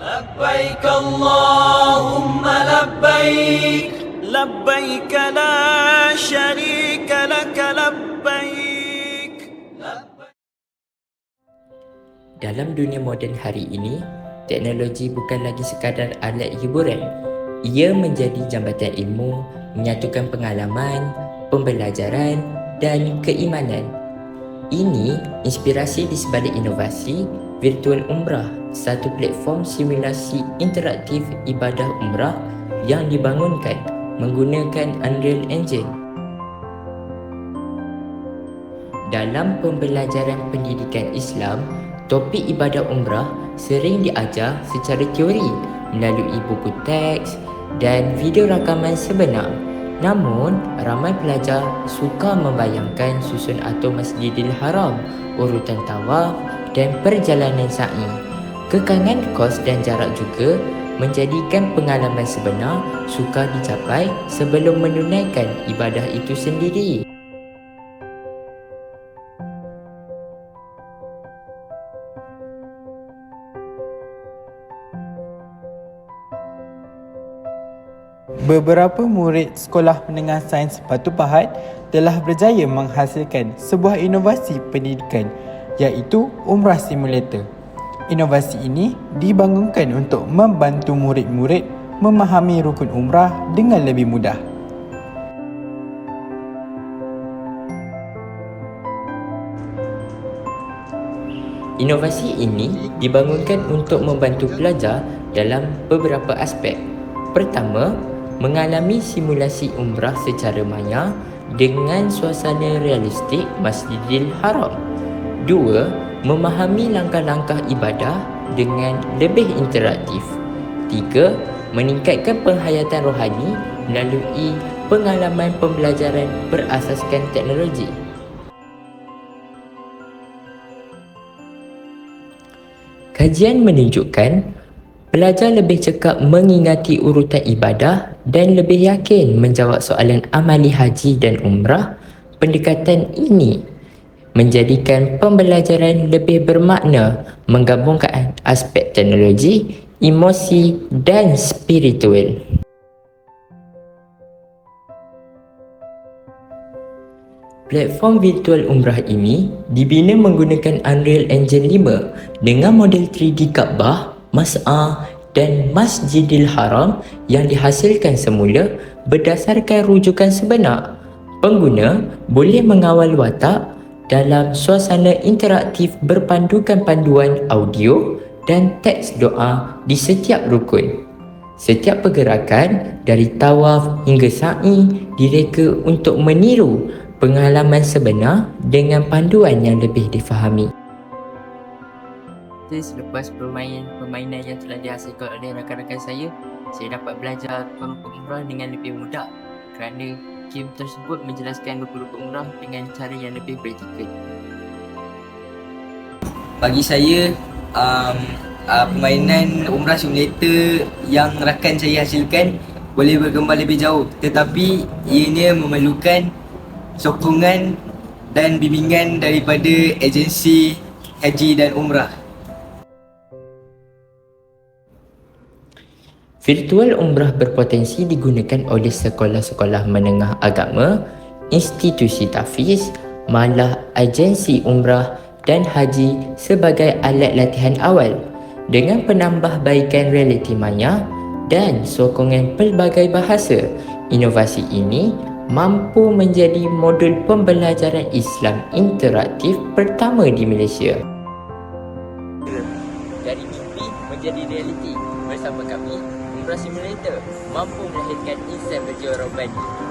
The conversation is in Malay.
لبيك اللهم لبيك لبيك لا شريك لك لبيك Dalam dunia moden hari ini, teknologi bukan lagi sekadar alat hiburan. Ia menjadi jambatan ilmu, menyatukan pengalaman, pembelajaran dan keimanan. Ini inspirasi di sebalik inovasi Virtual Umrah, satu platform simulasi interaktif ibadah umrah yang dibangunkan menggunakan Unreal Engine. Dalam pembelajaran pendidikan Islam, topik ibadah umrah sering diajar secara teori melalui buku teks dan video rakaman sebenar. Namun, ramai pelajar suka membayangkan susun atur Masjidil Haram, urutan tawaf dan perjalanan sa'i. Kekangan kos dan jarak juga menjadikan pengalaman sebenar sukar dicapai sebelum menunaikan ibadah itu sendiri. Beberapa murid Sekolah Menengah Sains Batu Pahat telah berjaya menghasilkan sebuah inovasi pendidikan iaitu Umrah Simulator. Inovasi ini dibangunkan untuk membantu murid-murid memahami rukun umrah dengan lebih mudah. Inovasi ini dibangunkan untuk membantu pelajar dalam beberapa aspek. Pertama, mengalami simulasi umrah secara maya dengan suasana realistik Masjidil Haram. Dua, memahami langkah-langkah ibadah dengan lebih interaktif. Tiga, meningkatkan penghayatan rohani melalui pengalaman pembelajaran berasaskan teknologi. Kajian menunjukkan pelajar lebih cekap mengingati urutan ibadah dan lebih yakin menjawab soalan amali haji dan umrah. Pendekatan ini menjadikan pembelajaran lebih bermakna menggabungkan aspek teknologi, emosi dan spiritual. Platform virtual umrah ini dibina menggunakan Unreal Engine 5 dengan model 3D Kaabah, Mas'ah dan Masjidil Haram yang dihasilkan semula berdasarkan rujukan sebenar. Pengguna boleh mengawal watak dalam suasana interaktif berpandukan panduan audio dan teks doa di setiap rukun. Setiap pergerakan dari tawaf hingga sa'i direka untuk meniru pengalaman sebenar dengan panduan yang lebih difahami. Selepas permainan permainan yang telah dihasilkan oleh rakan-rakan saya, saya dapat belajar rukun umrah dengan lebih mudah kerana game tersebut menjelaskan rukun-rukun umrah dengan cara yang lebih praktikal. bagi saya um, uh, permainan Umrah Simulator yang rakan saya hasilkan boleh berkembang lebih jauh tetapi ianya memerlukan sokongan dan bimbingan daripada agensi haji dan umrah. Virtual umrah berpotensi digunakan oleh sekolah-sekolah menengah agama, institusi tafiz, malah agensi umrah dan haji sebagai alat latihan awal dengan penambahbaikan realiti maya dan sokongan pelbagai bahasa. Inovasi ini mampu menjadi modul pembelajaran Islam interaktif pertama di Malaysia. Dari mimpi menjadi realiti bersama kami Simulator mampu melahirkan insan berjiwa rohani